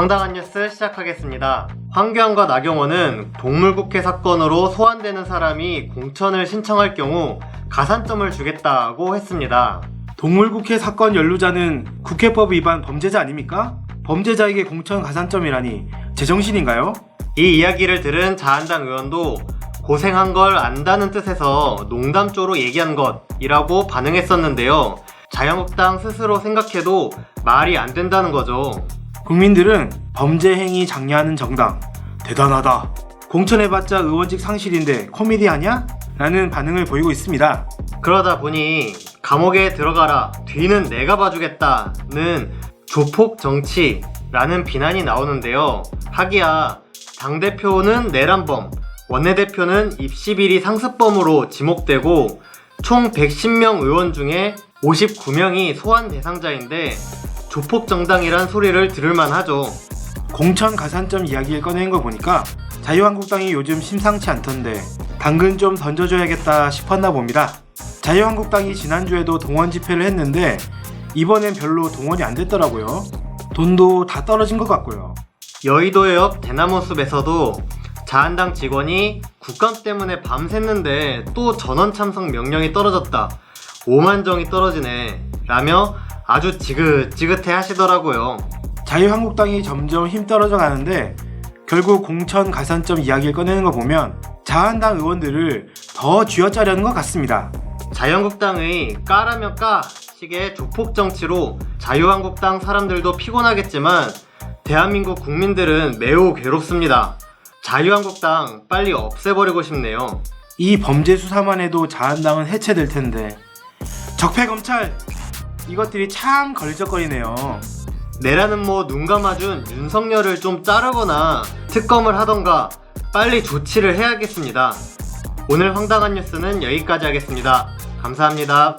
황당한 뉴스 시작하겠습니다. 황교안과 나경원은 동물국회 사건으로 소환되는 사람이 공천을 신청할 경우 가산점을 주겠다고 했습니다. 동물국회 사건 연루자는 국회법 위반 범죄자 아닙니까? 범죄자에게 공천 가산점이라니 제정신인가요? 이 이야기를 들은 자한당 의원도 고생한 걸 안다는 뜻에서 농담조로 얘기한 것이라고 반응했었는데요. 자유한국당 스스로 생각해도 말이 안 된다는 거죠. 국민들은 범죄 행위 장려하는 정당 대단하다. 공천해봤자 의원직 상실인데 코미디 아냐? 라는 반응을 보이고 있습니다. 그러다 보니 감옥에 들어가라 뒤는 내가 봐주겠다는 조폭 정치라는 비난이 나오는데요. 하기야 당 대표는 내란범, 원내대표는 입시비리 상습범으로 지목되고 총 110명 의원 중에 59명이 소환 대상자인데 조폭 정당이란 소리를 들을만 하죠. 공천 가산점 이야기를 꺼낸 거 보니까 자유한국당이 요즘 심상치 않던데 당근 좀 던져줘야겠다 싶었나 봅니다. 자유한국당이 지난주에도 동원 집회를 했는데 이번엔 별로 동원이 안 됐더라고요. 돈도 다 떨어진 것 같고요. 여의도 옆 대나무 숲에서도 자한당 직원이 국감 때문에 밤샜는데 또 전원 참석 명령이 떨어졌다. 5만 정이 떨어지네. 라며 아주 지긋지긋해 하시더라고요. 자유한국당이 점점 힘 떨어져 가는데 결국 공천 가산점 이야기를 꺼내는 거 보면 자한당 의원들을 더 쥐어짜려는 것 같습니다. 자유한국당의 까라면 까 식의 조폭 정치로 자유한국당 사람들도 피곤하겠지만 대한민국 국민들은 매우 괴롭습니다. 자유한국당 빨리 없애버리고 싶네요. 이 범죄 수사만 해도 자한당은 해체될 텐데 적폐 검찰 이것들이 참 걸적거리네요. 내라는 뭐 눈 감아준 윤석열을 좀 자르거나 특검을 하던가 빨리 조치를 해야겠습니다. 오늘 황당한 뉴스는 여기까지 하겠습니다. 감사합니다.